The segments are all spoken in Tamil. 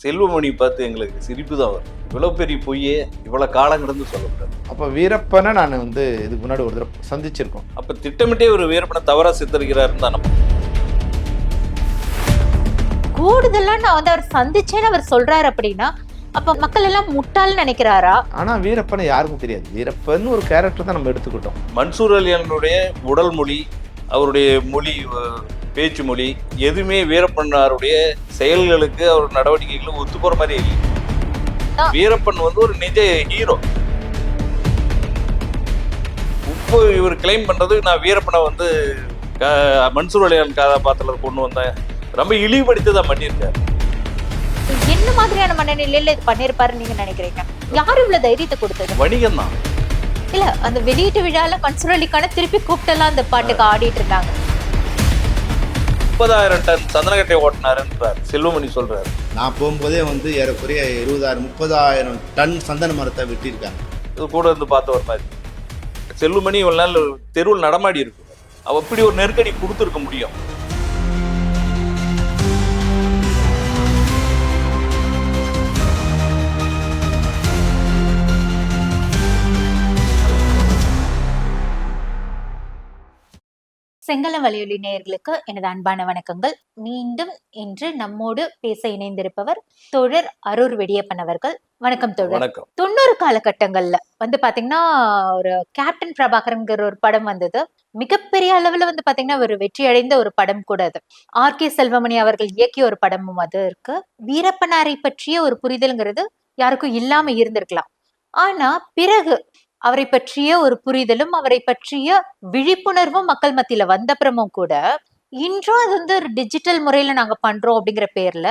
செல்வமணி பார்த்து எங்களுக்கு சிரிப்பு தான் வரும். இவ்வளோ பெரிய பொய்யே இவ்வளோ காலம் கிடந்து சொல்லக்கூடாது. அப்போ வீரப்பனை நான் வந்து இதுக்கு முன்னாடி ஒரு தடவை சந்திச்சிருக்கோம். அப்போ திட்டமிட்டே ஒரு வீரப்பனை தவறாக சித்தரிக்கிறாருன்னு தான் நம்ம கூடுதலா நான் வந்து அவர் சந்திச்சேன்னு அவர் சொல்றாரு அப்படின்னா அப்ப மக்கள் எல்லாம் முட்டாள்னு நினைக்கிறாரா? ஆனால் வீரப்பனை யாருக்கும் தெரியாது. வீரப்பன் ஒரு கேரக்டர் தான் நம்ம எடுத்துக்கிட்டோம். மன்சூர் அலியானுடைய உடல் மொழி அவருடைய மொழி பேச்சு மொழி எதுவுமே வீரப்பனாருடைய செயல்களுக்கு அவர் நடவடிக்கைகளுக்கு ஒத்து போற மாதிரி இல்லை. வீரப்பன் வந்து ஒரு நிஜ ஹீரோ இப்போ இவர் கிளைம் பண்றது நான் வீரப்பனை வந்து மன்சூர் அலியான் கதாபாத்திரத்தில் கொண்டு வந்தேன். ரொம்ப இழிவுபடுத்தி தான் பண்ணியிருக்காரு. என்ன மாதிரியான மனநிலையில இது பண்ணிருப்பாருன்னு நீங்க நினைக்கிறீங்க? யாரு இவ்வளவு தைரியத்தை கொடுத்தது? வணிகம் தான் இல்ல அந்த வெளியீட்டு விழால மன்சூர் அலிக்கான திருப்பி கூப்பிட்டெல்லாம் அந்த பாட்டுக்கு ஆடிட்டு இருந்தாங்க. முப்பதாயிரம் டன் சந்தனக்கட்டை ஓட்டினாருன்றார். செல்வமணி சொல்றாரு. நான் போகும்போதே வந்து ஏறக்குறைய இருபதாயிரம் முப்பதாயிரம் டன் சந்தன மரத்தை வெட்டியிருக்காங்க. இது கூட இருந்து பார்த்த ஒரு மாதிரி. செல்லுமணி இவ்வளவு நாள் தெருவில் நடமாடி இருக்கு. அவ அப்படி ஒரு நெருக்கடி கொடுத்துருக்க முடியும்? செங்கலம் வலையொலி நேயர்களுக்கு எனது அன்பான வணக்கங்கள். மீண்டும் இன்று நம்மோடு பேச இணைந்திருப்பவர் தோழர் அரூர் வெடியப்பன் அவர்கள். வணக்கம் தோழர். தொண்ணூறு காலகட்டங்கள்ல வந்து பாத்தீங்கன்னா ஒரு கேப்டன் பிரபாகரன்கிற ஒரு படம் வந்தது. மிகப்பெரிய அளவுல வந்து பாத்தீங்கன்னா ஒரு வெற்றி அடைந்த ஒரு படம் கூட அது. ஆர். கே. செல்வமணி அவர்கள் இயக்கிய ஒரு படமும் அது இருக்கு. வீரப்பனாரை பற்றிய ஒரு புரிதல்ங்கிறது யாருக்கும் இல்லாம இருந்திருக்கலாம். ஆனா பிறகு அவரை பற்றிய ஒரு புரிதலும் அவரை பற்றிய விழிப்புணர்வும் மக்கள் மத்தியில வந்தப்புறமும் கூட இன்றும் அது வந்து ஒரு டிஜிட்டல் முறையில நாங்க பண்றோம் அப்படிங்கிற பேர்ல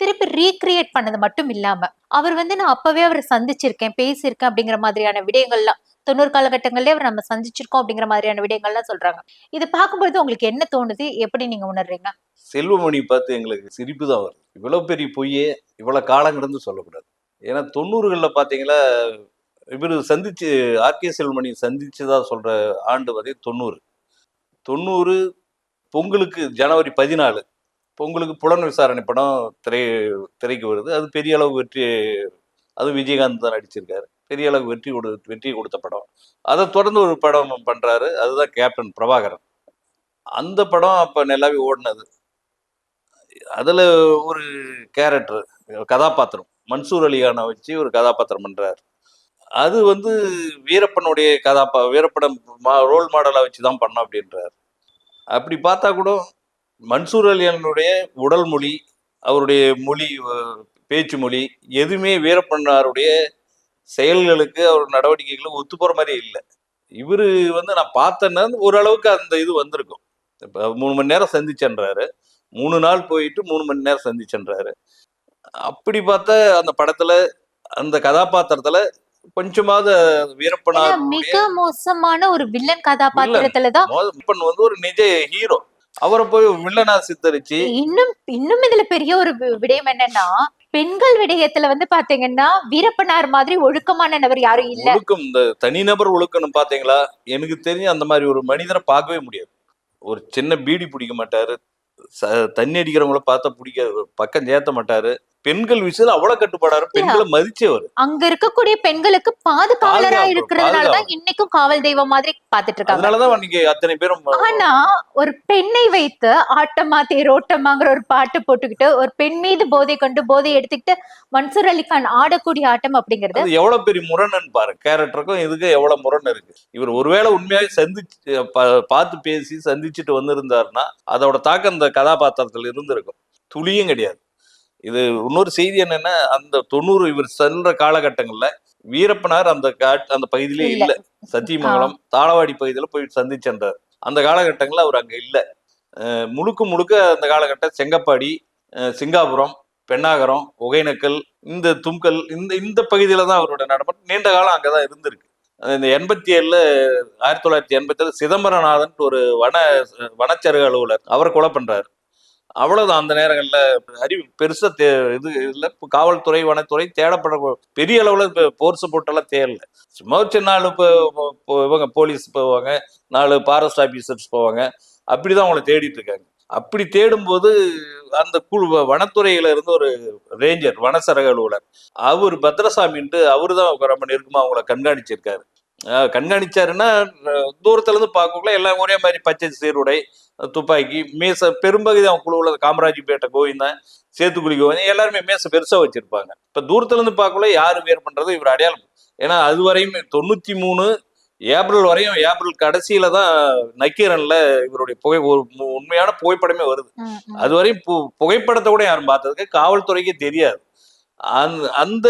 திருப்பி ரீக்ரியேட் பண்ணது மட்டும் இல்லாம அவர் வந்து நான் அப்பவே அவரை சந்திச்சிருக்கேன் பேசியிருக்கேன் அப்படிங்கிற மாதிரியான விடயங்கள்லாம் தொண்ணூறு காலகட்டங்கள்லயே அவர் நம்ம சந்திச்சிருக்கோம் அப்படிங்கிற மாதிரியான விடயங்கள்லாம் சொல்றாங்க. இதை பார்க்கும்பொழுது உங்களுக்கு என்ன தோணுது? எப்படி நீங்க உணர்றீங்க? செல்வமணி பார்த்து எங்களுக்கு சிரிப்பு தான் வருது. இவ்வளவு பெரிய பொய்யே இவ்வளவு காலம் கிடந்து சொல்லக்கூடாது. ஏன்னா தொண்ணூறுகளில் பார்த்தீங்களா இவர் சந்திச்சு ஆர்கே செல்வமணி சந்திச்சதா சொல்ற ஆண்டு வரை தொண்ணூறு. தொண்ணூறு பொங்கலுக்கு ஜனவரி பதினாலு பொங்கலுக்கு புலன் விசாரணை படம் திரை திரைக்கு வருது. அது பெரிய அளவு வெற்றி அது விஜயகாந்த் தான் நடிச்சிருக்காரு. பெரிய அளவு வெற்றி கொடு வெற்றி கொடுத்த படம். அதை தொடர்ந்து ஒரு படம் பண்ணுறாரு அதுதான் கேப்டன் பிரபாகரன். அந்த படம் அப்போ நல்லாவே ஓடினது. அதில் ஒரு கேரக்டர் கதாபாத்திரம். மன்சூர் அலிகானை வச்சு ஒரு கதாபாத்திரம் பண்ணுறாரு அது வந்து வீரப்பனுடைய கதாப்பா வீரப்படம் ரோல் மாடலை வச்சு தான் பண்ணோம் அப்படின்றார். அப்படி பார்த்தா கூட மன்சூர் அலியனுடைய உடல் மொழி அவருடைய மொழி பேச்சு மொழி எதுவுமே வீரப்பன்னாருடைய செயல்களுக்கு அவர் நடவடிக்கைகளுக்கு ஒத்து போகிற மாதிரி இல்லை. இவர் வந்து நான் பார்த்தேன்னா ஓரளவுக்கு அந்த இது வந்திருக்கும். இப்போ மூணு மணி நேரம் சந்திச்சன்றாரு. மூணு நாள் போயிட்டு மூணு மணி நேரம் சந்திச்சன்றாரு. அப்படி பார்த்தா அந்த படத்தில் அந்த கதாபாத்திரத்தில் கொஞ்சமாவது ஏன்னா வீரப்பனார் மிக மோசமான ஒரு வில்லன் கதாபாத்திரத்துலதான் வீரப்பன் வந்து ஒரு நிஜ ஹீரோ அவரை போய் வில்லனா சித்தரிச்சு இன்னும் இன்னும் இதுல பெரிய ஒரு விடயம் என்னன்னா பெண்கள் விடயத்துல வந்து பாத்தீங்கன்னா வீரப்பனார் மாதிரி ஒழுக்கமான நபர் யாரும் இல்ல. ஒழுக்கம் இந்த தனிநபர் ஒழுக்கம்னு பாத்தீங்களா? எனக்கு தெரிஞ்சு அந்த மாதிரி ஒரு மனிதரை பார்க்கவே முடியாது. ஒரு சின்ன பீடி பிடிக்க மாட்டாரு. தண்ணி அடிக்கிறவங்கள பார்த்தா பிடிக்காது. பக்கம் சேர்த்த மாட்டாரு. பெண்கள் விஷயத்துல அவ்வளவு கட்டுப்பாடாரு பெண்களை மதிச்சவர். அங்க இருக்கக்கூடிய பெண்களுக்கு பாதுகாவலரா இருக்கிறதுனாலதான். இன்னைக்கும் காவல் தெய்வம் மாதிரி பாத்துட்டு இருக்காங்க அதனாலதான் நீங்க அத்தனை பேரும் ஆனா ஒரு பெண்ணை வைத்து ஆட்டமா தேரோட்டமாங்கிற ஒரு பாட்டு போட்டுக்கிட்டு ஒரு பெண் மீது போதை கொண்டு போதை எடுத்துக்கிட்டு மன்சூர் அலிகான் ஆடக்கூடிய ஆட்டம் அப்படிங்கிறது எவ்வளவு பெரிய முரண்னு பாரு. கேரக்டருக்கும் இதுக்கு எவ்வளவு முரண் இருக்கு. இவர் ஒருவேளை உண்மையாவே சந்திச்சு பார்த்து பேசி சந்திச்சுட்டு வந்திருந்தாருன்னா அதோட தாக்கம் இந்த கதாபாத்திரத்துல இருந்திருக்கும். துளியும் கிடையாது. இது இன்னொரு செய்தி என்னன்னா அந்த தொண்ணூறு இவர் சென்ற காலகட்டங்கள்ல வீரப்பனார் அந்த காட் அந்த பகுதியிலே இல்ல. சத்தியமங்கலம் தாளவாடி பகுதியில போய் சந்திச்சென்றார் அந்த காலகட்டங்கள்ல அவர் அங்க இல்ல. முழுக்க முழுக்க அந்த காலகட்டம் செங்கப்பாடி சிங்காபுரம் பெண்ணாகரம் ஒகேனக்கல் இந்த தும்கல் இந்த இந்த பகுதியில தான் அவரோட நடமாட்டம். நீண்ட காலம் அங்கதான் இருந்திருக்கு. இந்த எண்பத்தி ஏழுல ஆயிரத்தி தொள்ளாயிரத்தி எண்பத்தி ஏழு சிதம்பரநாதன் ஒரு வன வனச்சருக அலுவலர். அவர் கொலை பண்றாரு. அவ்வளவுதான் அந்த நேரங்களில் அறிவு பெருசா தே இது இல்லை. இப்போ காவல்துறை வனத்துறை தேடப்பட பெரிய அளவில் இப்போ போர்ஸ் போட்டெல்லாம் தேடல. சும்மா சின்ன நாலு இப்போ இவங்க போலீஸ் போவாங்க. நாலு ஃபாரஸ்ட் ஆஃபீஸர்ஸ் போவாங்க. அப்படிதான் அவங்கள தேடிட்டு இருக்காங்க. அப்படி தேடும்போது அந்த குழு வனத்துறையில இருந்து ஒரு ரேஞ்சர் வனசரக அலுவலர் அவர் பத்ரசாமின்ட்டு அவரு தான் ரொம்ப நெருக்கமாக அவங்கள கண்காணிச்சிருக்காரு. கண்காணிச்சாருன்னா தூரத்துல இருந்து பார்க்கக்குள்ள எல்லாம் ஒரே மாதிரி பச்சை சீருடை துப்பாக்கி மேச பெரும்பகுதி அவங்க குழுவில் காமராஜ்பேட்டை கோவிந்தன் சேத்துக்குழி கோவிந்தன் எல்லாருமே மேச பெருசா வச்சிருப்பாங்க. இப்ப தூரத்துல இருந்து பார்க்கக்குள்ள யாரு வேர் பண்றது இவர் அடையாளம். ஏன்னா அது வரையும் தொண்ணூத்தி மூணு ஏப்ரல் வரையும் ஏப்ரல் கடைசியில தான் நக்கீரன்ல இவருடைய புகை ஒரு உண்மையான புகைப்படமே வருது. அது வரையும் பு- புகைப்படத்தை கூட யாரும் பார்த்ததுக்கு காவல்துறைக்கே தெரியாது. அந்த அந்த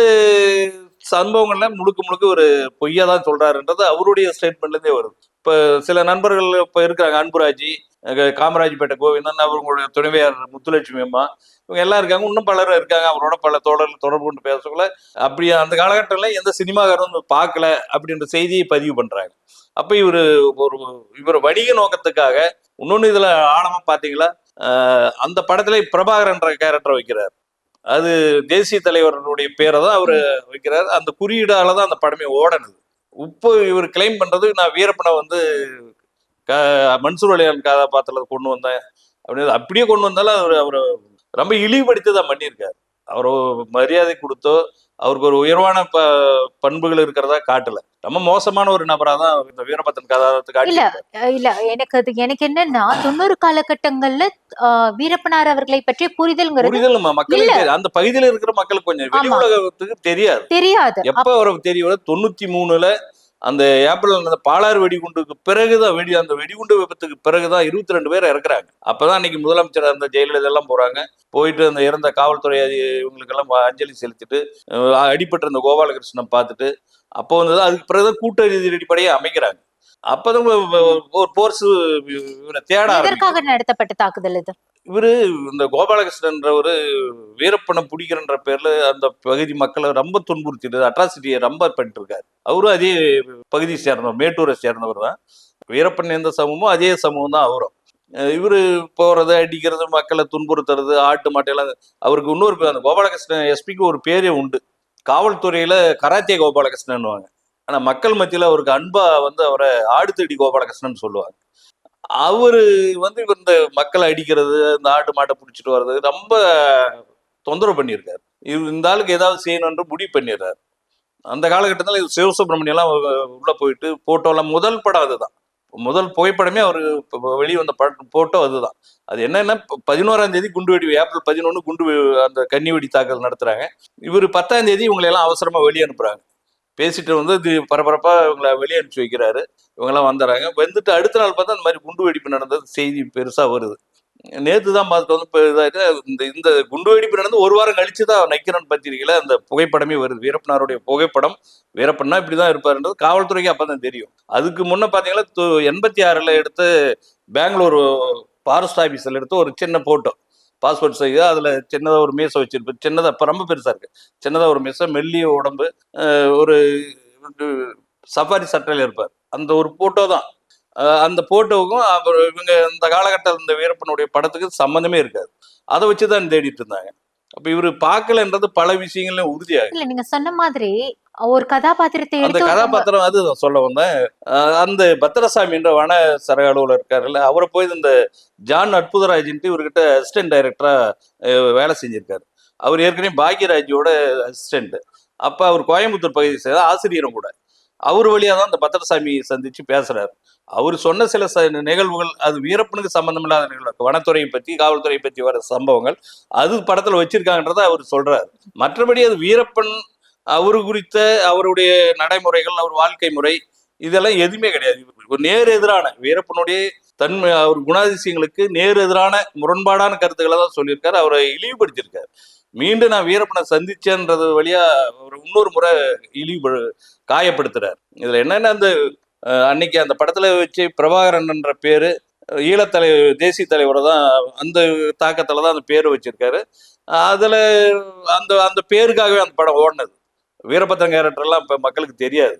சம்பவங்கள்ல முழுக்க முழுக்க ஒரு பொய்யா தான் சொல்றாருன்றது அவருடைய ஸ்டேட்மெண்ட்லேருந்தே வருது. இப்போ சில நண்பர்கள் இப்போ இருக்கிறாங்க அன்புராஜி அஹ் காமராஜ்பேட்டை கோவிந்தன் அவங்களுடைய துணைவியார் முத்துலட்சுமி அம்மா இவங்க எல்லாம் இருக்காங்க இன்னும் பலரும் இருக்காங்க அவரோட பல தொடர் தொடர்பு கொண்டு பேசக்குள்ள அப்படி அந்த காலகட்டத்தில் எந்த சினிமாக்காரரும் பார்க்கல அப்படின்ற செய்தியை பதிவு பண்ணுறாங்க அப்போ இவரு ஒரு இவர் வணிக நோக்கத்துக்காக இன்னொன்று இதில் ஆழமாக பார்த்தீங்களா அந்த படத்துல பிரபாகரன்ற கேரக்டர் வைக்கிறார். அது தேசிய தலைவருடைய பேரை தான் அவர் வைக்கிறார். அந்த குறியீடால தான் அந்த படமே ஓடனது. இப்போ இவர் கிளைம் பண்றது நான் வீரப்பனை வந்து க மன்சூர் அலியான் கதாபாத்திரத்தில் கொண்டு வந்தேன் அப்படின்னு அப்படியே கொண்டு வந்தாலும் அவர் அவரை ரொம்ப இழிவுபடுத்தி தான் பண்ணியிருக்காரு. அவர் மரியாதை கொடுத்தோ அவருக்கு ஒரு உயர்வான ப பண்புகள் இருக்கிறதா காட்டல ரொம்ப மோசமான ஒரு நபரா தான் இந்த வீரபத்திரன் கதாபாத்திரத்தை இல்ல. இல்ல எனக்கு அது எனக்கு என்னன்னா தொண்ணூறு காலகட்டங்கள்ல வீரப்பனார் அவர்களை பற்றிய புரிதல் நம்ம மக்களுக்கு. அந்த பகுதியில இருக்கிற மக்களுக்கு கொஞ்சம் வெளி. உலகத்துக்கு தெரியாது தெரியாது எப்ப அவருக்கு தெரியும் தொண்ணூத்தி மூணுல அந்த ஏப்ரல் அந்த பாலாறு வெடிகுண்டுக்கு பிறகுதான் வெடி அந்த வெடிகுண்டு விபத்துக்கு பிறகுதான் இருபத்தி ரெண்டு பேர் இறக்குறாங்க. அப்பதான் அன்னைக்கு முதலமைச்சர் அந்த ஜெயலலிதா எல்லாம் போறாங்க. போயிட்டு அந்த இறந்த காவல்துறை இவங்களுக்கெல்லாம் அஞ்சலி செலுத்திட்டு அடிபட்டு இருந்த கோபாலகிருஷ்ணன் பார்த்துட்டு அப்போ வந்து அதுக்கு பிறகுதான் கூட்டணி அடிப்படையை அமைக்கிறாங்க. அப்பதான் ஒரு போர்ஸ் இவரை தேட. எதற்காக நடத்தப்பட்ட தாக்குதல் இது? இவரு இந்த கோபாலகிருஷ்ணன்றவரு வீரப்பனை பிடிக்கிறன்ற பேர்ல அந்த பகுதி மக்களை ரொம்ப துன்புறுத்திட்டு அட்ராசிட்டியை ரொம்ப பண்ணிட்டு இருக்காரு அவரும் அதே பகுதியை சேர்ந்தவர் மேட்டூரை சேர்ந்தவர் தான். வீரப்பன் எந்த சமூகமோ அதே சமூகம் தான் அவரும். இவரு போறது அடிக்கிறது மக்களை துன்புறுத்துறது ஆட்டு மாட்டையெல்லாம் அவருக்கு இன்னொரு பேர் அந்த கோபாலகிருஷ்ணன் எஸ்பிக்கு ஒரு பேரே உண்டு. காவல்துறையில கராத்தே கோபாலகிருஷ்ணன்வாங்க ஆனா மக்கள் மத்தியில அவருக்கு அன்பா வந்து அவரை ஆடுத்தடி கோபாலகிருஷ்ணன் சொல்லுவாங்க அவரு வந்து இவர் இந்த மக்களை அடிக்கிறது இந்த ஆட்டு மாட்டை பிடிச்சிட்டு வர்றது ரொம்ப தொந்தரவு பண்ணியிருக்காரு. இவர் இந்த ஆளுக்கு ஏதாவது செய்யணும்னு முடிவு பண்ணிடுறாரு. அந்த காலகட்டத்தில் இது சிவசுப்ரமணியம் உள்ள போயிட்டு போட்டோலாம் முதல் படம் அதுதான். முதல் புகைப்படமே அவர் வெளியே வந்த படம் போட்டோ அதுதான். அது என்னன்னா பதினோராம் தேதி குண்டு வெடி ஏப்ரல் பதினொன்று குண்டு அந்த கன்னி வெடி தாக்கல் நடத்துறாங்க. இவர் பத்தாம் தேதி இவங்களை அவசரமா வெளியே அனுப்புறாங்க. பேசிட்டு வந்து இது பரபரப்பா இவங்களை வெளியே அனுப்பிச்சு வைக்கிறாரு. இவங்கெல்லாம் வந்துடுறாங்க. வந்துட்டு அடுத்த நாள் பார்த்தா அந்த மாதிரி குண்டு வெடிப்பு நடந்தது செய்தி பெருசா வருது. நேற்று தான் பார்த்துட்டு வந்து இப்போ இதாயிட்டு இந்த இந்த குண்டு வெடிப்பு நடந்து ஒரு வாரம் கழிச்சு தான் நக்கிரன் பத்திரிக்கையில் அந்த புகைப்படமே வருது. வீரப்பனாருடைய புகைப்படம். வீரப்பன்னா இப்படிதான் இருப்பாருன்றது காவல்துறைக்கு அப்பதான் தெரியும். அதுக்கு முன்னே பார்த்தீங்கன்னா து- எண்பத்தி ஆறில் எடுத்து பெங்களூர் ஃபாரஸ்ட் ஆஃபீஸில் எடுத்து ஒரு சின்ன போட்டோ. பாஸ்போர்ட் சைஸ் அதில் சின்னதாக ஒரு மீசை வச்சுருப்பேன். சின்னதாக இப்போ ரொம்ப பெருசாக இருக்குது சின்னதாக ஒரு மீசை மெல்லிய உடம்பு ஒரு சஃபாரி சட்டையில் இருப்பார். அந்த ஒரு போட்டோ தான். அந்த போட்டோவுக்கும் அப்புறம் இவங்க இந்த காலகட்டத்தில் இந்த வீரப்பனுடைய படத்துக்கு சம்மந்தமே இருக்காது. அதை வச்சு தான் தேடிட்டு இருந்தாங்க. அப்ப இவரு பார்க்கலன்றது பல விஷயங்கள்ல உறுதியாகுது. இல்ல நீங்க சொன்ன மாதிரி ஒரு கதாபாத்திரத்தை அந்த கதாபாத்திரம் அது சொல்ல வந்தேன். அந்த பத்திரசாமி என்ற வன சரக அலுவலர் இருக்காருல்ல அவரை போய் இந்த ஜான் அற்புதராஜன்ட்டு இவர்கிட்ட அசிஸ்டன்ட் டைரக்டரா வேலை செஞ்சிருக்காரு. அவர் ஏற்கனவே பாக்யராஜோட அசிஸ்டன்ட் அப்ப அவர் கோயம்புத்தூர் பகுதியை சேர்ந்த ஆசிரியரும் கூட. அவர் வழியாக தான் அந்த பத்திரசாமியை சந்திச்சு பேசுறாரு. அவர் சொன்ன சில ச நிகழ்வுகள் அது வீரப்பனுக்கு சம்மந்தமில்லாத நிகழ்வு வனத்துறையை பத்தி காவல்துறையை பத்தி வர சம்பவங்கள் அது படத்துல வச்சிருக்காங்கன்றத அவர் சொல்றாரு. மற்றபடி அது வீரப்பன் அவரு குறித்த அவருடைய நடைமுறைகள் அவர் வாழ்க்கை முறை இதெல்லாம் எதுவுமே கிடையாது. ஒரு நேர் எதிரான வீரப்பனுடைய தன்மை அவர் குணாதிசயங்களுக்கு நேர் எதிரான முரண்பாடான கருத்துக்களை தான் சொல்லியிருக்காரு அவரை இழிவுபடுத்தியிருக்காரு. மீண்டும் நான் வீரப்பனை சந்திச்சேன்றது வழியா ஒரு இன்னொரு முறை இழிவு காயப்படுத்துறாரு. இதுல என்னன்னா அந்த அன்னைக்கு அந்த படத்துல வச்சு பிரபாகரன் என்ற பேரு ஈழத்தலை தேசிய தலைவரை தான் அந்த தாக்கத்துல தான் அந்த பேர் வச்சிருக்காரு. அதுல அந்த அந்த பேருக்காகவே அந்த படம் ஓடினது. வீரபத்திரம் கேரக்டர்லாம் இப்போ இப்ப மக்களுக்கு தெரியாது.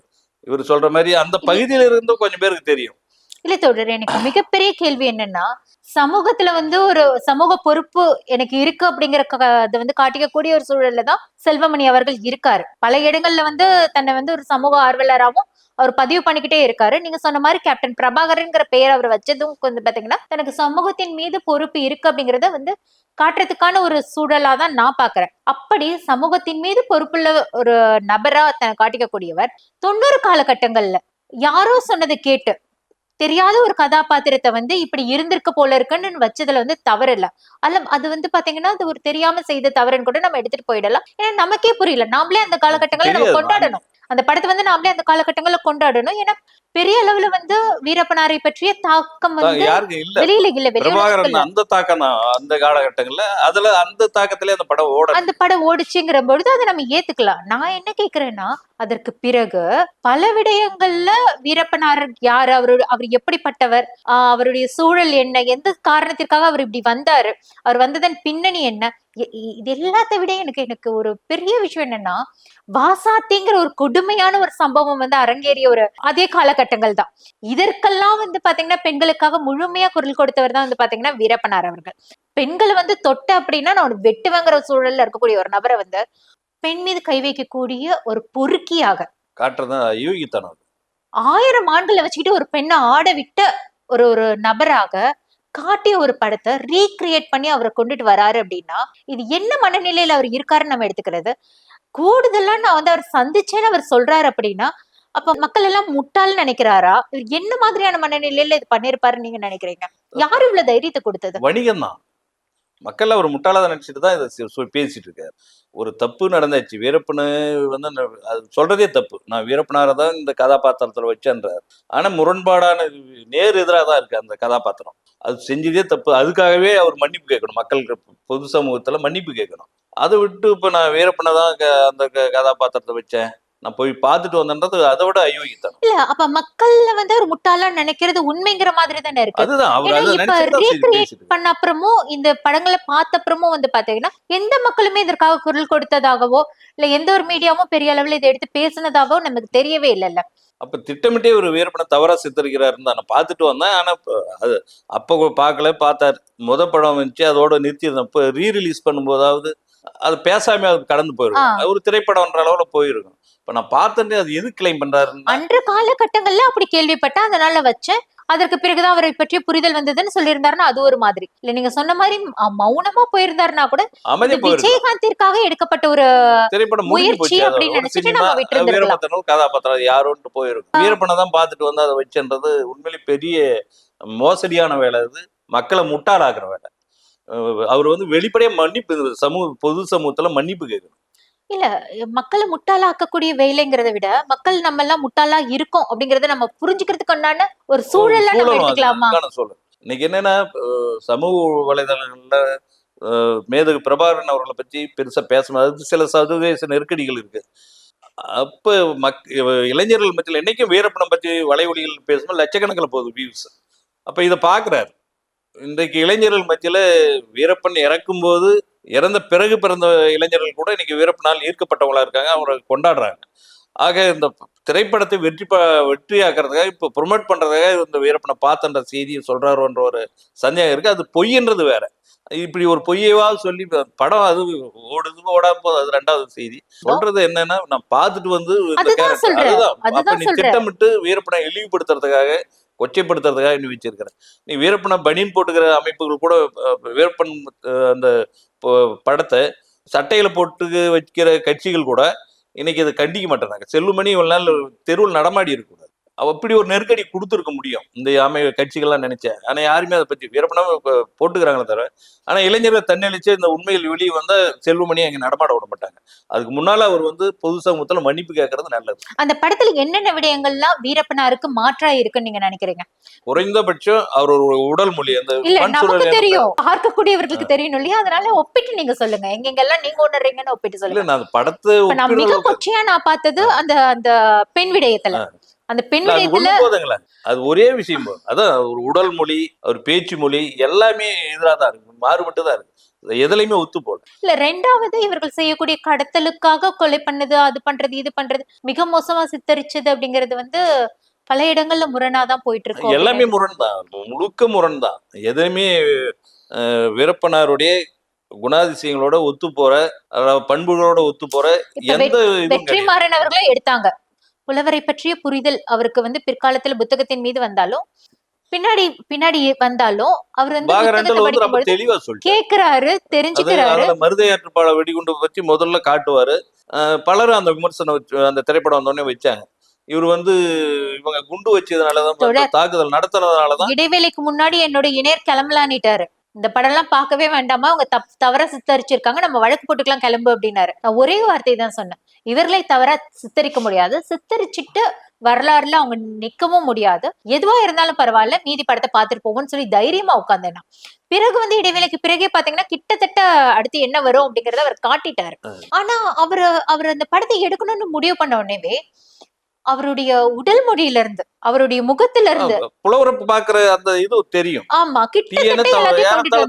இவர் சொல்ற மாதிரி அந்த பகுதியில இருந்தும் கொஞ்சம் பேருக்கு தெரியும். இல்ல தொடர் எனக்கு மிகப்பெரிய கேள்வி என்னன்னா சமூகத்துல வந்து ஒரு சமூக பொறுப்பு எனக்கு இருக்கு அப்படிங்கிற க- அதை வந்து காட்டிக்கக்கூடிய ஒரு சூழல்ல தான் செல்வமணி அவர்கள் இருக்காரு. பல இடங்கள்ல வந்து தன்னை வந்து ஒரு சமூக ஆர்வலராகவும் அவர் பதிவு பண்ணிக்கிட்டே இருக்காரு. நீங்க சொன்ன மாதிரி கேப்டன் பிரபாகரன்ங்கிற பெயர் அவர் வச்சதும் வந்து பாத்தீங்கன்னா தனக்கு சமூகத்தின் மீது பொறுப்பு இருக்கு அப்படிங்கறத வந்து காட்டுறதுக்கான ஒரு சூழலா தான் நான் பாக்குறேன். அப்படி சமூகத்தின் மீது பொறுப்புள்ள ஒரு நபரா தன்னை காட்டிக்கக்கூடியவர் தொண்ணூறு காலகட்டங்கள்ல யாரோ சொன்னதை கேட்டு தெரியாத ஒரு கதாபாத்திரத்தை வந்து இப்படி இருந்திருக்க போல இருக்குன்னு வச்சதுல வந்து தவறு இல்ல அல்ல அது வந்து பாத்தீங்கன்னா அது ஒரு தெரியாம செய்த தவறுன்னு கூட நம்ம எடுத்துட்டு போயிடலாம். ஏன்னா நமக்கே புரியல. நாமளே அந்த காலகட்டங்களை நம்ம. கொண்டாடணும். அந்த படத்தை வந்து நாமளே அந்த காலகட்டங்கள்ல கொண்டாடணும். ஏன்னா பெரிய அளவுல வந்து வீரப்பனாரை பற்றிய தாக்கம் வந்து வெளியில இல்ல வெளியில பிரபாகரன் அந்த தாக்கம் அந்த காலகட்டங்கள்ல. அதுல அந்த தாக்கத்திலே அந்த படம் ஓட அந்த படம் ஓடுச்சுங்கிற பொழுது அதை நம்ம ஏத்துக்கலாம். நான் என்ன கேக்குறேன்னா அதற்கு பிறகு பல விடயங்கள்ல வீரப்பனார் யார் அவரு அவர் எப்படிப்பட்டவர் ஆஹ் அவருடைய சூழல் என்ன எந்த காரணத்திற்காக அவர் இப்படி வந்தாரு அவர் வந்ததன் பின்னணி என்ன இது எல்லாத்த விட எனக்கு எனக்கு ஒரு பெரிய விஷயம் என்னன்னா வாசாத்திங்கிற ஒரு கொடுமையான ஒரு சம்பவம் வந்து அரங்கேறிய ஒரு அதே காலகட்டங்கள் தான். இதற்கெல்லாம் வந்து பாத்தீங்கன்னா பெண்களுக்காக முழுமையா குரல் கொடுத்தவர் தான் வந்து பாத்தீங்கன்னா வீரப்பனார் அவர்கள். பெண்களை வந்து தொட்ட அப்படின்னா நான் ஒரு வெட்டுவேங்கிற சூழல்ல இருக்கக்கூடிய ஒரு நபரை வந்து பெண் மீது கை வைக்கக்கூடிய ஒரு பொறுக்கியாக. ஆயிரம் ஆண்களை வச்சுக்கிட்டு ஒரு பெண்ணை ஆட விட்ட ஒரு ஒரு நபராக காட்டிய ஒரு படத்தை ரீக்ரியேட் பண்ணி அவரை கொண்டுட்டு வராரு அப்படின்னா இது என்ன மனநிலையில அவர் இருக்காருன்னு நம்ம எடுத்துக்கிறது? கூடுதலா நான் வந்து அவர் சந்திச்சேன்னு அவர் சொல்றாரு அப்படின்னா அப்ப மக்கள் எல்லாம் முட்டாள்னு நினைக்கிறாரா? என்ன மாதிரியான மனநிலையில இது பண்ணிருப்பாருன்னு நீங்க நினைக்கிறீங்க? யாரு இவ்வளவு தைரியத்தை கொடுத்தது? வணிகம் தான் மக்கள் அவர் முட்டாளாத நினைச்சிட்டு தான் இதை பேசிட்டு இருக்காரு. ஒரு தப்பு நடந்தாச்சு வீரப்பனு வந்து அது சொல்றதே தப்பு. நான் வீரப்பனார தான் இந்த கதாபாத்திரத்துல வச்சேன்றார். ஆனா முரண்பாடான நேர் எதிராக தான் இருக்கு அந்த கதாபாத்திரம். அது செஞ்சதே தப்பு. அதுக்காகவே அவர் மன்னிப்பு கேட்கணும். மக்களுக்கு பொது சமூகத்துல மன்னிப்பு கேட்கணும். அதை விட்டு இப்ப நான் வீரப்பனை தான் அந்த க- கதாபாத்திரத்தை வச்சேன். நான் போய் பார்த்துட்டு வந்தேன்றது அதை விட அயோக்கித்தனம் இல்ல அப்ப மக்கள்ல வந்து ஒரு முட்டாளா நினைக்கிறது உண்மைங்கிற மாதிரி தானே இருக்கு. அதுதான் அவர் இப்ப இருக்காரு. பண்ண அப்புறமும் இந்த படங்களை பார்த்த அப்புறமும் வந்து பாத்தீங்கன்னா எந்த மக்களுமே இதற்காக குரல் கொடுத்ததாகவோ இல்ல எந்த ஒரு மீடியாவும் பெரிய அளவுல இதை எடுத்து பேசுனதாகவோ நமக்கு தெரியவே இல்லைல்ல. அப்ப திட்டமிட்டே ஒரு வீரப்பனை தவறா சித்தரிக்கிறாருன்னு நான் பார்த்துட்டு வந்தேன். ஆனா அது அப்போ பார்க்கல பார்த்தார். முத படம் வந்துச்சு அதோட நிறுத்தியிருந்தேன் இப்போ ரீ ரிலீஸ் பண்ணும்போதாவது அது பேசாம அது கடந்து போயிருக்கும். ஒரு திரைப்படம்ன்ற அளவுல போயிருக்கும். இப்ப நான் பார்த்தேன் அது எது கிளைம் பண்றாருன்னு அன்று காலகட்டங்கள்ல அப்படி கேள்விப்பட்டேன் அதனால வச்சேன். அதற்கு பிறகுதான் அவரை பற்றிய புரிதல் வந்ததுன்னு சொல்லியிருந்தாருன்னா அது ஒரு மாதிரி. இல்ல நீங்க சொன்ன மாதிரி மௌனமா போயிருந்தாருன்னா கூட இது விஜயகாந்திற்காக எடுக்கப்பட்ட ஒரு முயற்சி அப்படின்னு நினைச்சிட்டு நம்ம. வீரபத்திரனும் கதாபாத்திரம் யாரோன்ட்டு போயிருக்கும். வீரப்பனை தான் பார்த்துட்டு வந்து அதை வச்சுன்றது உண்மையிலே பெரிய மோசடியான வேலை அது. மக்களை முட்டாளாக்குற வேலை. அவர் வந்து வெளிப்படையா மன்னிப்பு சமூக பொது சமூகத்துல மன்னிப்பு கேட்கணும். இல்ல மக்களை முட்டாளாக்கக்கூடிய வேலைங்கிறத விட மக்கள் நம்ம எல்லாம் முட்டாளா இருக்கோம் அப்படிங்கறத நம்ம புரிஞ்சுக்கிறதுக்கு உண்டான ஒரு சூழல்ல நம்ம எடுத்துக்கலாமா? சூழல். இன்னைக்கு என்னன்னா சமூக வலைதளங்கள்ல மேதகு பிரபாகரன் அவர்களை பத்தி பெருசா பேசணும். அது சில சர்வதேச நெருக்கடிகள் இருக்கு. அப்ப மக் இளைஞர்கள் மத்தியில் என்னைக்கும் வீரப்பனம் பத்தி வலைவலிகள் பேசும்போது லட்சக்கணக்கில் போகுது வியூஸ் அப்ப இதை பாக்குறாரு. இன்றைக்கு இளைஞர்கள் மத்தியில வீரப்பன் இறக்கும்போது இறந்த பிறகு பிறந்த இளைஞர்கள் கூட இன்னைக்கு வீரப்பனால் ஈர்க்கப்பட்டவங்களா இருக்காங்க. அவரை கொண்டாடுறாங்க. ஆக இந்த திரைப்படத்தை வெற்றி ப வெற்றியாக்குறதுக்காக இப்போ ப்ரொமோட் பண்றதுக்காக இந்த வீரப்பனை பார்த்தன்ற செய்தியை சொல்றாரோன்ற ஒரு சந்தேகம் இருக்கு. அது பொய்ன்றது வேற. இப்படி ஒரு பொய்யவா சொல்லி படம் அது ஓடுது ஓடாம போகுது. அது ரெண்டாவது செய்தி. சொல்றது என்னன்னா நான் பார்த்துட்டு வந்து அதுதான் அப்ப நீ. திட்டமிட்டு வீரப்பனை இழிவுபடுத்துறதுக்காக கொச்சைப்படுத்துறதுக்காக நீ வச்சிருக்கிறேன். நீ வீரப்பனை பனியன் போட்டுக்கிற அமைப்புகள் கூட வீரப்பன் அந்த படத்தை சட்டையில போட்டு வைக்கிற கட்சிகள் கூட இன்னைக்கு அதை கண்டிக்க மாட்டேறாங்க செல்லுமணி இவ்வளவு நாள் தெருவில் நடமாடி இருக்கும் அப்படி ஒரு நெருக்கடி கொடுத்துருக்க முடியும். இந்த அமை கட்சிகள்லாம் நினைச்சேன் ஆனா யாருமே அதை பத்தி வீரப்பனம் போட்டுக்கிறாங்களே தவிர ஆனா இளைஞர்கள் தன்னழிச்சு இந்த உண்மையில் வெளியே வந்தா செல்லுமணி அங்க நடமாட விட மாட்டாங்க. அதுக்கு முன்னால அவர் வந்து பொது சமூகத்துல மன்னிப்பு கேட்கறது நல்லது. அந்த படத்துல என்னென்ன விடயங்கள்லாம் வீரப்பனாருக்கு மாற்றா இருக்குன்னு நீங்க நினைக்கிறீங்க? குறைந்தபட்சம் அவர் ஒரு உடல் மொழி அந்த இல்ல நமக்கு தெரியும். பார்க்கக்கூடியவர்களுக்கு தெரியும் இல்லையா? அதனால ஒப்பிட்டு நீங்க சொல்லுங்க. எங்கெங்கெல்லாம் நீங்க உணர்றீங்கன்னு ஒப்பிட்டு சொல்லுங்க. நான் அந்த படத்தை நான் மிக கொச்சையா நான் பார்த்தது அந்த அந்த பெண் விடயத்துல. அந்த பெண் போதுங்களே. அது ஒரே விஷயம் அதான் ஒரு உடல் மொழி ஒரு பேச்சு மொழி எல்லாமே எதிராக தான் இருக்கு. மாறுபட்டு தான் இருக்கு. எதுலையுமே ஒத்து போல இல்ல ரெண்டாவது இவர்கள் செய்யக்கூடிய கடத்தலுக்காக கொலை பண்ணது அது பண்றது இது பண்றது மிக மோசமா சித்தரிச்சது அப்படிங்கிறது வந்து பல இடங்கள்ல முரணாதான் போயிட்டு இருக்கு எல்லாமே முரண் தான் முழுக்க முரண் தான் எதுவுமே வீரப்பனாருடைய குணாதிசயங்களோட ஒத்து போற பண்புகளோட ஒத்து போற எந்த. வெற்றிமாறன் அவர்களும் எடுத்தாங்க. புலவரை பற்றிய புரிதல் அவருக்கு வந்து பிற்காலத்துல புத்தகத்தின் மீது வந்தாலும் பின்னாடி பின்னாடி வந்தாலும் அவர் வந்து கேக்குறாரு தெரிஞ்சுக்கிறாரு. மருதையாற்றுப்பாள வெடிகுண்டு பற்றி முதல்ல காட்டுவாரு. பலரும் அந்த விமர்சனம் வச்சு அந்த திரைப்படம் வந்தோடனே வச்சாங்க. இவர் வந்து இவங்க குண்டு வச்சதுனாலதான். தாக்குதல் நடத்துறதுனாலதான். இடைவேளைக்கு முன்னாடி என்னோட இணையர் கிளம்பலான்னுட்டாரு. இந்த படம் எல்லாம் பார்க்கவே வேண்டாமா? அவங்க தப் தவறா சித்தரிச்சிருக்காங்க. நம்ம வழக்கு போட்டுக்கலாம் கிளம்பு அப்படின்னாரு. நான் ஒரே வார்த்தை தான் சொன்னேன். இவர்களை தவறா சித்தரிக்க முடியாது. சித்தரிச்சிட்டு வரலாறுல அவங்க நிக்கவும் முடியாது. எதுவா இருந்தாலும் பரவாயில்ல மீதி படத்தை பார்த்துட்டு போவோம்னு சொல்லி தைரியமா உட்காந்தேன் நான். பிறகு வந்து இடைவேளைக்கு பிறகே பாத்தீங்கன்னா கிட்டத்தட்ட அடுத்து என்ன வரும் அப்படிங்கறத அவர் காட்டிட்டாரு. ஆனா அவரு அவர் அந்த படத்தை எடுக்கணும்னு முடிவு பண்ண உடனேவே அவருடைய உடல் மொழியில இருந்து அவருடைய முகத்துல இருந்து புலவரப்பு பாக்குற அந்த இது தெரியும். ஆமா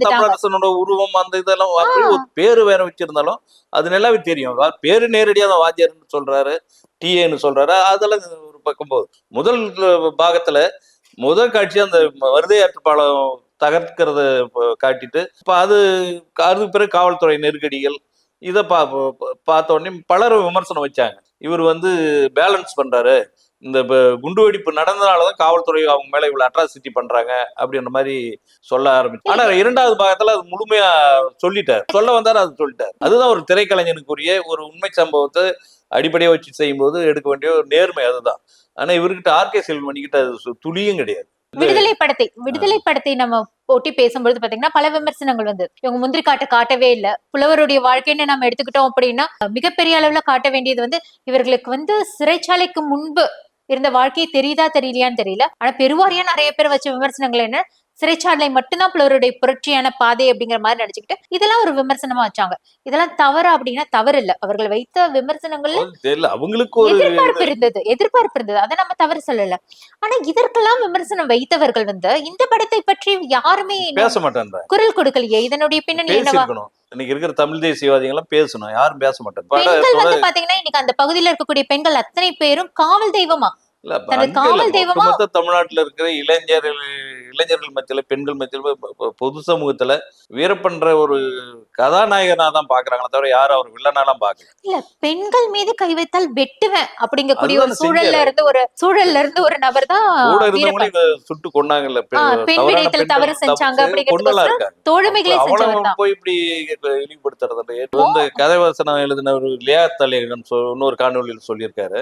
தமிழரசனோட உருவம் அந்த இதெல்லாம் ஒரு பேரு வேற வச்சிருந்தாலும் அது நல்லாவே தெரியும். பேரு நேரடியா தான் வாத்தியார்னு சொல்றாரு டிஏன்னு சொல்றாரு. அதெல்லாம் ஒரு பக்கம் போகுது. முதல் பாகத்துல முதல் காட்சி அந்த வருதையாற்று பாலம் தகர்க்கிறத காட்டிட்டு இப்ப அது அதுக்கு பிறகு காவல்துறை நெருக்கடிகள் இதை பா- பார்த்த உடனே பலரும் விமர்சனம் வச்சாங்க. இவர் வந்து பேலன்ஸ் பண்றாரு. இந்த ப- குண்டுவெடிப்பு நடந்தனாலதான் காவல்துறை அவங்க மேல இவ்வளவு அட்ராசிட்டி பண்றாங்க அப்படின்ற மாதிரி சொல்ல ஆரம்பிச்சு ஆனா இரண்டாவது பாகத்துல அது முழுமையா சொல்லிட்டார். சொல்ல வந்தாரு அது சொல்லிட்டார். அதுதான் ஒரு திரைக்கலைஞனுக்குரிய ஒரு உண்மை சம்பவத்தை அடிப்படையா வச்சு செய்யும்போது எடுக்க வேண்டிய ஒரு நேர்மை அதுதான். ஆனா இவர்கிட்ட ஆர்கே செல்வமணி கிட்ட அது துளியும் கிடையாது. விடுதலை படத்தை விடுதலை படத்தை நம்ம போட்டி பேசும்பொழுது பாத்தீங்கன்னா பல விமர்சனங்கள் வந்து. இவங்க முந்திரி காட்ட காட்டவே இல்ல. புலவருடைய வாழ்க்கைன்னு நம்ம எடுத்துக்கிட்டோம் அப்படின்னா மிகப்பெரிய அளவுல காட்ட வேண்டியது வந்து இவர்களுக்கு வந்து சிறைச்சாலைக்கு முன்பு இருந்த வாழ்க்கை தெரியுதா தெரியலையான்னு தெரியல. ஆனா பெருவாரியா நிறைய பேர் வச்ச விமர்சனங்கள் என்ன? சிறைச்சாலை மட்டும்தான் புலவருடைய புரட்சியான பாதை அப்படிங்கிற மாதிரி நினைச்சுக்கிட்டு இதெல்லாம் ஒரு விமர்சனமா வச்சாங்க. இதெல்லாம் தவறு அப்படின்னா தவறு இல்ல அவர்கள் வைத்த விமர்சனங்கள்ல அவங்களுக்கு எதிர்பார்ப்பு இருந்தது. எதிர்பார்ப்பு இருந்தது. அதை நம்ம தவறு சொல்லல. ஆனா இதற்கெல்லாம் விமர்சனம் வைத்தவர்கள் வந்து இந்த படத்தை பற்றி யாருமே பேச மாட்டேன்றாங்க குரல் கொடுக்கலையே. இதனுடைய பின்னணி என்னவா? இன்னைக்கு இருக்கிற தமிழ் தேசியவாதிகள் எல்லாம் பேசணும். யாரும் பேச மாட்டாங்க. பட பெண்கள் வந்து பாத்தீங்கன்னா இன்னைக்கு அந்த பகுதியில இருக்கக்கூடிய பெண்கள் அத்தனை பேரும் காவல் தெய்வமா? காவல் தெய்வமா- தமிழ்நாட்டுல இருக்கிற இளைஞர்கள் இளைஞர்கள் மத்தியில பெண்கள் மத்தியில பொது சமூகத்துல வீரப்பன்ற ஒரு கதாநாயகனா தான் பாக்குறாங்களே தவிர யாரும் அவர் வில்லனாலாம் பாக்கல. இல்ல பெண்கள் மீது கை வைத்தால் வெட்டுவேன் அப்படிங்கக்கூடிய ஒரு சூழல்ல. இருந்து ஒரு சூழல்ல இருந்து ஒரு நபர் தான் சுட்டு கொண்டாங்கல்ல பெண் விடயத்தில் தவறு செஞ்சாங்க இருக்காங்க. தோழமைகளை செஞ்சவர் போய் இப்படி இழிவுபடுத்துறது வந்து கதைவசனம் எழுதின ஒரு லியாத் அலிகன் சொ- இன்னொரு காணொலியில் சொல்லியிருக்காரு.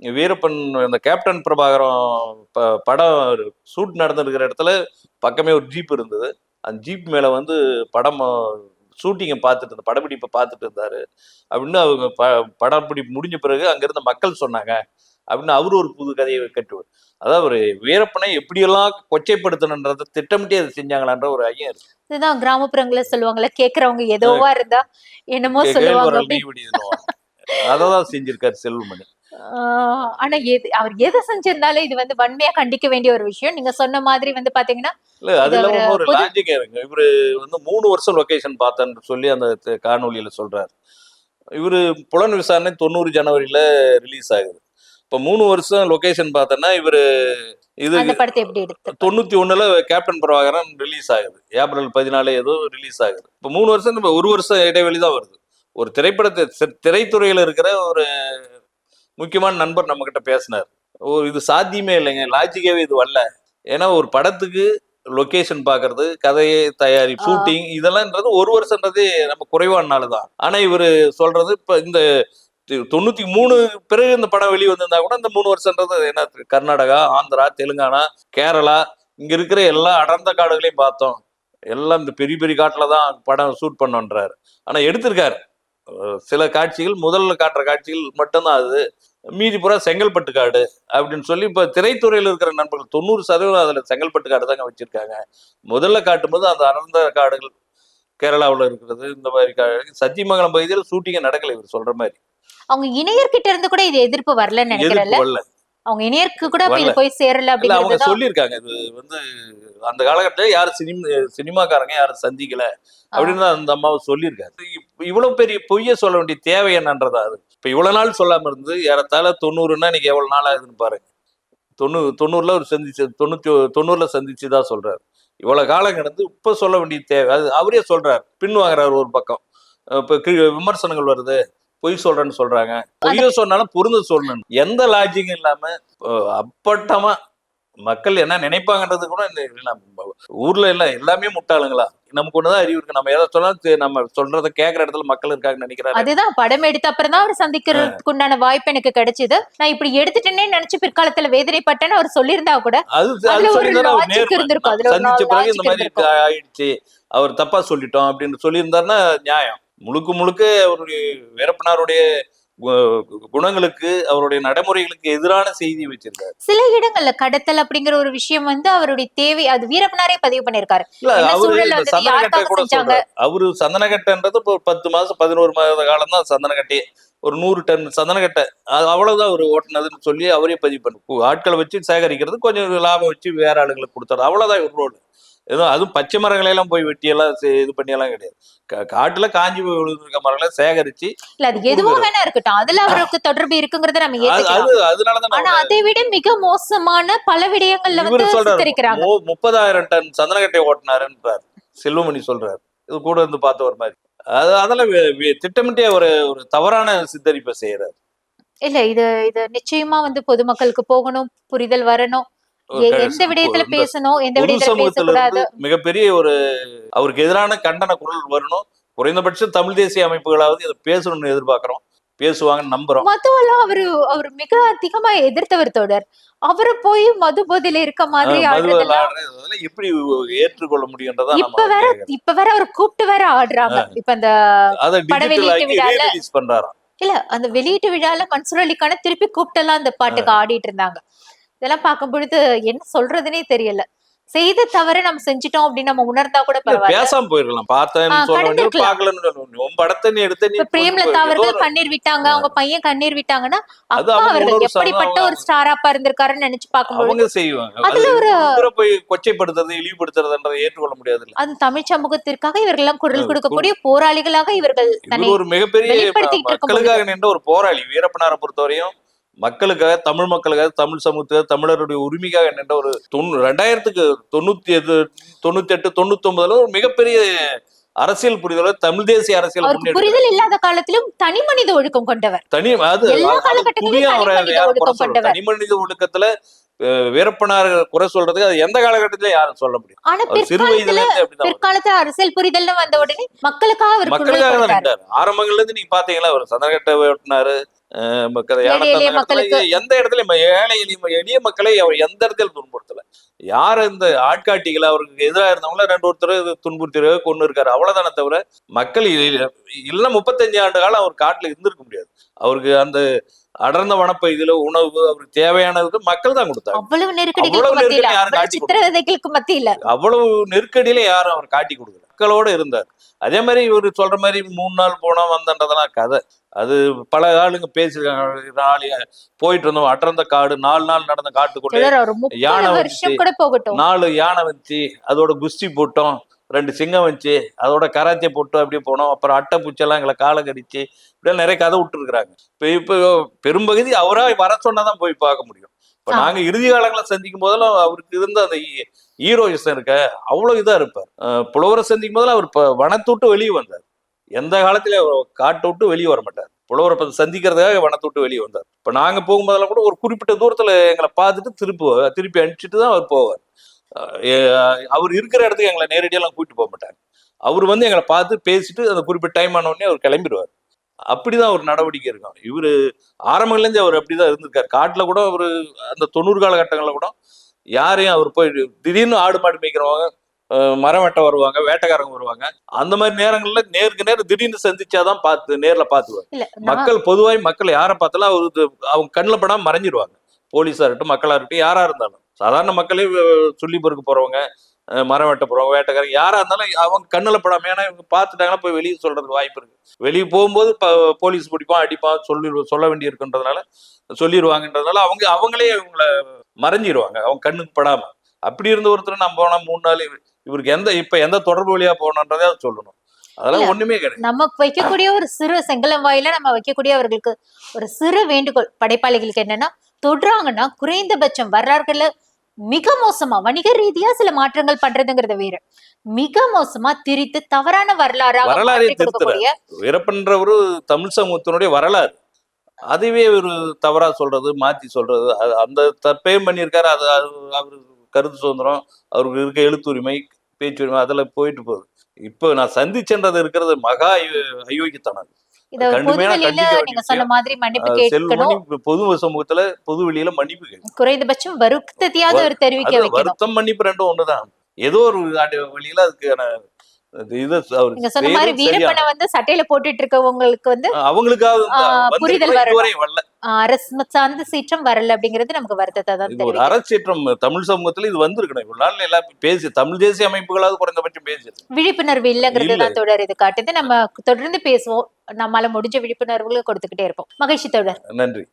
வீரப்பன் இந்த கேப்டன் பிரபாகரம் படம் ஷூட் நடந்திருக்கிற இடத்துல பக்கமே ஒரு ஜீப் இருந்தது. அந்த ஜீப் மேல வந்து படம் ஷூட்டிங்கை பார்த்துட்டு இருந்த படப்பிடிப்பை பார்த்துட்டு இருந்தாரு. அப்படின்னு அவங்க ப படப்பிடிப்பு முடிஞ்ச பிறகு அங்கிருந்த மக்கள் சொன்னாங்க. அப்படின்னு அவரு ஒரு புது கதையை கட்டுவார். அதாவது ஒரு வீரப்பனை எப்படியெல்லாம் கொச்சைப்படுத்தணுன்றதை திட்டமிட்டே அதை செஞ்சாங்களான்ற ஒரு ஐயம் இருக்கு. இதுதான் கிராமப்புறங்கள சொல்லுவாங்கல்ல கேக்குறவங்க ஏதோவா இருந்தா என்னமோ சொல்லுவாங்க. அததான் செஞ்சிருக்காரு செல்வமணி. ஆனா எது அவர் எதை செஞ்சிருந்தாலும் இது வந்து வன்மையா கண்டிக்க வேண்டிய ஒரு விஷயம். நீங்க சொன்ன மாதிரி வந்து பாத்தீங்கன்னா இல்ல அதுல ஒரு லாஜிக் இருக்கு இவரு வந்து மூணு வருஷம் லொகேஷன் பார்த்தேன்னு சொல்லி அந்த காணொளியில சொல்றாரு. இவரு புலன் விசாரணை தொண்ணூறு ஜனவரியில ரிலீஸ் ஆகுது. இப்ப மூணு வருஷம் லொகேஷன் பார்த்தோன்னா இவரு இது தொண்ணூத்தி ஒண்ணுல கேப்டன் பிரபாகரன் ரிலீஸ் ஆகுது. ஏப்ரல் பதினாலு ஏதோ ரிலீஸ் ஆகுது. இப்ப மூணு வருஷம் ஒரு வருஷம் இடைவெளி தான் வருது. ஒரு திரைப்படத்தை திரைத்துறையில இருக்கிற ஒரு முக்கியமான நண்பர் நம்ம கிட்ட பேசினார். ஓ இது சாத்தியமே இல்லைங்க. லாஜிக்காவே இது வரல. ஏன்னா ஒரு படத்துக்கு லொகேஷன் பாக்குறது கதையை தயாரி. ஷூட்டிங் இதெல்லாம்ன்றது ஒரு வருஷம்ன்றதே நம்ம குறைவான நாள் தான் ஆனா இவரு சொல்றது இப்ப இந்த தொண்ணூத்தி மூணு பிறகு இந்த படம் வெளியே வந்திருந்தா கூட இந்த மூணு வருஷம்ன்றது என்ன கர்நாடகா ஆந்திரா தெலுங்கானா கேரளா இங்க இருக்கிற எல்லா அடர்ந்த காடுகளையும் பார்த்தோம். எல்லாம் இந்த பெரிய பெரிய காட்டுல தான் படம் ஷூட் பண்ணோன்றாரு. ஆனா எடுத்திருக்காரு. சில காட்சிகள் முதல்ல காட்டுற காட்சிகள் மட்டும்தான் அது. மீதி பூரா செங்கல்பட்டு காடு அப்படின்னு சொல்லி இப்ப திரைத்துறையில இருக்கிற நண்பர்கள் தொண்ணூறு சதவீதம் அதுல செங்கல்பட்டு காடு தாங்க வச்சிருக்காங்க. முதல்ல காட்டும்போது அந்த அடர்ந்த காடுகள் கேரளாவுல இருக்கிறது இந்த மாதிரி கா- சத்தியமங்கலம் பகுதியில் ஷூட்டிங்கே நடக்கல இவர் சொல்ற மாதிரி. அவங்க இணையர்கிட்ட இருந்து கூட இது எதிர்ப்பு வரலன்னு வரல. அவங்க இணையருக்கு கூட இது. போய் சேரல அவங்க சொல்லியிருக்காங்க இது வந்து அந்த காலகட்டத்தில் யாரும் சினிமா சினிமாக்காரங்க யாரும் சந்திக்கல அப்படின்னு தான் அந்த அம்மாவை சொல்லியிருக்காரு. இப்ப இவ்வளவு பெரிய பொய்ய சொல்ல வேண்டிய தேவை என்னன்றதா அது? இப்ப இவ்வளவு நாள் சொல்லாம இருந்து ஏறத்தாழ தொண்ணூறுன்னா இன்னைக்கு எவ்வளவு நாள் ஆகுதுன்னு பாருங்க. தொண்ணூறு தொண்ணூறுல அவர் சந்திச்சு தொண்ணூத்தி தொண்ணூறுல சந்திச்சு தான் சொல்றாரு. இவ்வளவு காலம் கடந்து இப்ப சொல்ல வேண்டிய தேவை. அது அவரே சொல்றாரு. பின் வாங்குறாரு ஒரு பக்கம். இப்ப கி- விமர்சனங்கள் வருது. பொய் சொல்றேன்னு சொல்றாங்க. பொய்ய சொன்னாலும் பொருந்த சொல்லணும். எந்த லாஜிக்கும் இல்லாம அப்பட்டமா மக்கள் என்ன நினைப்பாங்கன்றது கூட ஊர்ல எல்லாம் எல்லாமே முட்டாளுங்களா? நமக்கு ஒண்ணுதான் அறிவு இருக்கு. நம்ம எதை சொன்னாலும் நம்ம சொல்றத கேட்கற இடத்துல மக்கள் இருக்காங்கன்னு நினைக்கிறாரு. அதுதான் படம் எடுத்த அப்புறம் தான் அவர் சந்திக்கிறதுக்கு உண்டான வாய்ப்பு எனக்கு கிடைச்சது. நான் இப்படி எடுத்துட்டேனே நினைச்சு பிற்காலத்துல வேதனைப்பட்டேன்னு அவர் சொல்லியிருந்தா கூட அது ஒரு. இருந்திருக்கும். அதுல சந்திச்ச பிறகு இந்த மாதிரி ஆயிடுச்சு. அவர் தப்பா சொல்லிட்டோம் அப்படின்னு சொல்லியிருந்தாருன்னா நியாயம். முழுக்க முழுக்க அவருடைய வீரப்பனாருடைய குணங்களுக்கு அவருடைய நடைமுறைகளுக்கு எதிரான செய்தி வச்சிருக்காரு. சில இடங்கள்ல கடத்தல் அப்படிங்கிற ஒரு விஷயம் வந்து அவருடைய தேவை அது வீரப்பனாரே பதிவு பண்ணிருக்காரு அவரு சந்தனக்கட்டைன்றது இப்போ ஒரு பத்து மாசம் பதினோரு மாத காலம் தான் சந்தனக்கட்டையே ஒரு நூறு டன் சந்தனக்கட்டை. அது அவ்வளவுதான் அவர் ஓட்டுனதுன்னு சொல்லி அவரே பதிவு பண்ணு ஆட்களை வச்சு சேகரிக்கிறது கொஞ்சம் லாபம் வச்சு வேற ஆளுங்களுக்கு கொடுத்தாரு. அவ்வளவுதான் இவர் ரோடு ஏதோ அதுவும் பச்சை மரங்களை எல்லாம் போய் வெட்டியெல்லாம் செ- இது பண்ணியெல்லாம் கிடையாது. காட்டுல காஞ்சி போய் விழுந்திருக்க மரங்களை சேகரிச்சு இல்ல அது எதுவும் வேணா இருக்கட்டும். அதுல அவருக்கு தொடர்பு இருக்குங்கிறத நம்ம அது அதனாலதான் ஆனா அதை விட மிக மோசமான பல விடயங்கள்ல வந்து சித்தரிக்கிறாங்க. முப்பதாயிரம் டன் சந்தனக்கட்டை ஓட்டினாருன்றார் செல்வமணி சொல்றாரு. இது கூட இருந்து பார்த்த ஒரு மாதிரி. அது அதெல்லாம் திட்டமிட்டே ஒரு ஒரு தவறான சித்தரிப்பை செய்யறாரு இல்ல இது இது நிச்சயமா வந்து பொதுமக்களுக்கு போகணும் புரிதல் வரணும். எந்த விடயத்துல பேசணும்? எந்த விடயத்துல பேசக்கூடாது? மிகப்பெரிய ஒரு அவருக்கு எதிரான கண்டன குரல் வரணும். குறைந்தபட்சம் தமிழ் தேசிய அமைப்புகளாவது இதை பேசணும்னு எதிர்பார்க்கிறோம். பேசுவாங்கன்னு நம்புறோம். மதுவெல்லாம் அவரு அவர் மிக அதிகமா எதிர்த்தவர் தொடர் அவரு போய் மது போதையில இருக்க மாதிரி எப்படி ஏற்றுக்கொள்ள முடியுன்றதா இப்ப வேற. இப்ப வேற அவர் கூப்பிட்டு வேற ஆடுறாங்க. இப்ப அந்த பட வெளியீட்டு விழால- இல்ல அந்த வெளியீட்டு விழால மன்சூர் அலிக்கான திருப்பி கூப்பிட்டெல்லாம் அந்த பாட்டுக்கு ஆடிட்டு இருந்தாங்க. இதெல்லாம் பார்க்கும் பொழுது என்ன சொல்றதுனே தெரியல. செய்த தவறு நம்ம செஞ்சுட்டோம் அப்படின்னு நம்ம உணர்ந்தா கூட பரவாயில்ல. பேசாம போயிருக்கலாம். உன் படத்தை நீ எடுத்த நீ பிரேம்லதா அவர்கள் கண்ணீர் விட்டாங்க அவங்க பையன் கண்ணீர் விட்டாங்கன்னா அப்பா அவர்கள் எப்படிப்பட்ட ஒரு ஸ்டாராப்பா இருந்திருக்காருன்னு நினைச்சு பார்க்கும்போது அவங்க செய்வாங்க. அதுல அது ஒரு போய் கொச்சைப்படுத்துறது இழிவுபடுத்துறதுன்றதை ஏற்றுக்கொள்ள முடியாது அது தமிழ் சமூகத்திற்காக இவர்கள் எல்லாம் குரல் கொடுக்கக்கூடிய போராளிகளாக இவர்கள் ஒரு மிகப்பெரிய மக்களுக்காக நின்ற ஒரு போராளி வீரப்பனாரை பொறுத்தவரையும். மக்களுக்காக தமிழ் மக்களுக்காக தமிழ் சமூகத்துக்காக தமிழருடைய உரிமைக்காக நின்ற ஒரு தொண்ணூ ரெண்டாயிரத்துக்கு தொண்ணூத்தி எட்டு தொண்ணூத்தி எட்டு தொண்ணூத்தி ஒன்பதுல ஒரு மிகப்பெரிய அரசியல் புரிதல தமிழ் தேசிய அரசியல். புரிதல் இல்லாத காலத்திலும் தனி மனித ஒழுக்கம் கொண்டவர். தனி அது தனி மனித ஒழுக்கத்துல வீரப்பனார் குறை சொல்றதுக்கு அது எந்த காலகட்டத்திலயும் யாரும் சொல்ல முடியும் ஆனா பிற்காலத்துல வயதுல பிற்காலத்துல அரசியல் புரிதல்னு வந்த உடனே மக்களுக்காக மக்களுக்காக தான் நின்றாரு ஆரம்பங்கள்ல இருந்து நீங்க பாத்தீங்களா அவர் தந்தகத்துல மக்களுக்கு. எந்த இடத்துலயும் ஏழை எளிய எளிய மக்களை அவர் எந்த இடத்துல துன்புறுத்தல? யார் இந்த ஆட்காட்டிகள் அவருக்கு எதிராக இருந்தவங்கள ரெண்டு ஒருத்தர் துன்புறுத்தி கொண்டு இருக்காரு. அவ்வளவுதானே தவிர மக்கள் இல்ல- இல்ல முப்பத்தஞ்சு ஆண்டு காலம் அவர் காட்டுல இருந்திருக்க முடியாது. அவருக்கு அந்த அடர்ந்த வனப்பகுதியில உணவு அவருக்கு தேவையானதுக்கு மக்கள் தான் கொடுத்தாங்க. அவ்வளவு நெருக்கடிகளுக்கு மத்தியில அவ்வளவு நெருக்கடியில யாரும் அவர் காட்டி கொடுக்கல. மக்களோட இருந்தார். அதே மாதிரி இவர் சொல்ற மாதிரி மூணு நாள் போனோம் வந்தன்றதெல்லாம் கதை. அது பல ஆளுங்க பேசிருக்காங்க நாலு போயிட்டு இருந்தோம் அடர்ந்த காடு நாலு நாள் நடந்த காட்டுக்குள்ள யானை போகட்டும். நாலு யானை வந்துச்சு. அதோட குஸ்தி போட்டோம். ரெண்டு சிங்கம் வந்துச்சு. அதோட கராத்தே போட்டு அப்படியே போனோம். அப்புறம் அட்டை பூச்செல்லாம் எங்களை காலை கடிச்சு இப்படியெல்லாம் நிறைய கதை விட்டுருக்குறாங்க. இப்போ இப்போ பெரும்பகுதி அவரா வர சொன்னாதான் போய் பார்க்க முடியும். இப்போ ஆமா. நாங்க இறுதி காலங்களை சந்திக்கும் போதெல்லாம் அவருக்கு இருந்த அந்த ஹீரோயிசம் இருக்க அவ்வளவு இதா இருப்பார். புலவரை சந்திக்கும் போதெல்லாம் அவர் இப்போ வனத்தை விட்டு வெளியே வந்தார். எந்த காலத்திலயும் அவர் காட்டை விட்டு வெளியே வர மாட்டார். புலவரை சந்திக்கிறதுக்காக வனத்தை விட்டு வெளியே வந்தார். இப்போ நாங்க போகும்போதெல்லாம் கூட ஒரு குறிப்பிட்ட தூரத்துல எங்களை பார்த்துட்டு திருப்பி திருப்பி அனுப்பிச்சிட்டு தான் அவர் போவார். அவர் இருக்கிற இடத்துக்கு எங்களை நேரடியெல்லாம் கூட்டிட்டு போக மாட்டாங்க அவர் வந்து எங்களை பார்த்து பேசிட்டு அந்த குறிப்பிட்ட டைம் ஆன உடனே அவர் கிளம்பிடுவார். அப்படிதான் ஒரு நடவடிக்கை இருக்கும். இவரு ஆரம்பங்கள்ல இருந்து அவர் அப்படிதான் இருந்திருக்காரு. காட்டுல கூட அவர் அந்த தொண்ணூறு காலகட்டங்கள்ல கூட யாரையும் அவர் போய் திடீர்னு ஆடு மாடு மேய்க்கிறவங்க மரம் வெட்ட வருவாங்க வேட்டைக்காரங்க வருவாங்க. அந்த மாதிரி நேரங்கள்ல நேருக்கு நேர் திடீர்னு சந்திச்சாதான் பார்த்து நேர்ல நான் மக்கள் பொதுவாய் மக்கள் யாரை பார்த்தாலும் அவர் இது- அவங்க கண்ணில் படாம மறைஞ்சிருவாங்க. போலீஸா இருக்கட்டும் மக்களா இருக்கட்டும் யாரா இருந்தாலும். சாதாரண மக்களே சொல்லி பொறுக்க போறவங்க அஹ், மரம் வெட்ட போறவங்க வேட்டைக்காரங்க யாரா இருந்தாலும் அவங்க கண்ணில் படாம ஏன்னா இவங்க பார்த்துட்டாங்கன்னா போய் வெளியே சொல்றதுக்கு வாய்ப்பு இருக்கு. வெளியே போகும்போது போலீஸ் பிடிப்பான் அடிப்பான் சொல்லி சொல்ல வேண்டி இருக்குன்றதுனால சொல்லிடுவாங்கன்றதுனால அவங்க அவங்களே இவங்கள மறைஞ்சிருவாங்க அவங்க கண்ணுக்கு படாம. அப்படி இருந்த ஒருத்தர் நம்ம போனா மூணு நாள் இவ- இவருக்கு எந்த இப்ப எந்த தொடர்பு வழியா போகணுன்றதே அதை சொல்லணும். அதெல்லாம். ஒண்ணுமே கிடையாது. நம்ம வைக்கக்கூடிய ஒரு சிறு செங்கலம் வாயில நம்ம வைக்கக்கூடிய அவர்களுக்கு ஒரு சிறு வேண்டுகோள் படைப்பாளிகளுக்கு என்னன்னா தொடுறாங்கன்னா குறைந்தபட்சம் வரலாறுகள்ல மிக மோசமா வணிக ரீதியா சில மாற்றங்கள் பண்றதுங்கிறது வேற. மிக மோசமா திரித்து தவறான வரலாறை கொடுக்கக்கூடிய வீரப்பன்றவரு தமிழ் சமூகத்தினுடைய வரலாறு. அதுவே ஒரு தவறா சொல்றது மாத்தி சொல்றது. அந்த தப்பையும் பண்ணியிருக்காரு. அது அவர் கருத்து சுதந்திரம் அவருக்கு இருக்க எழுத்துரிமை பேச்சுரிமை அதில் போயிட்டு போகுது. இப்போ நான் சந்திச்சென்றது இருக்கிறது மகா அயோ- அயோக்கியத்தனம் இத பொதுவெளியில நீங்க சொன்ன மாதிரி மன்னிப்பு கேட்கணும். பொது சமூகத்துல பொது வெளியில மன்னிப்பு. குறைந்தபட்சம் வருத்தத்தையாவது ஒரு தெரிவிக்க வருத்தம் மன்னிப்பு ரெண்டும் ஒண்ணுதான். ஏதோ ஒரு வழியில அதுக்கான சட்டையில போட்டுட்டு இருக்கவங்களுக்கு வந்து அவங்களுக்காவது ஆ, புரிதல் வரல. அரசு சார்ந்த சீற்றம் வரல அப்படிங்கிறது நமக்கு வருத்தத்தை தான் ஒரு அறச்சீற்றம் தமிழ் சமூகத்துல இது வந்திருக்கணும். இவ்வளவு நாள் எல்லாம் பேசி தமிழ் தேசிய அமைப்புகளாவது குறைந்தபட்சம் பேசி விழிப்புணர்வு இல்லைங்கிறது இல்ல. தான் தொடர் இது காட்டுது. நம்ம தொடர்ந்து பேசுவோம். நம்மால முடிஞ்ச விழிப்புணர்வுகளை கொடுத்துக்கிட்டே இருப்போம். மகிழ்ச்சி தொடர். நன்றி.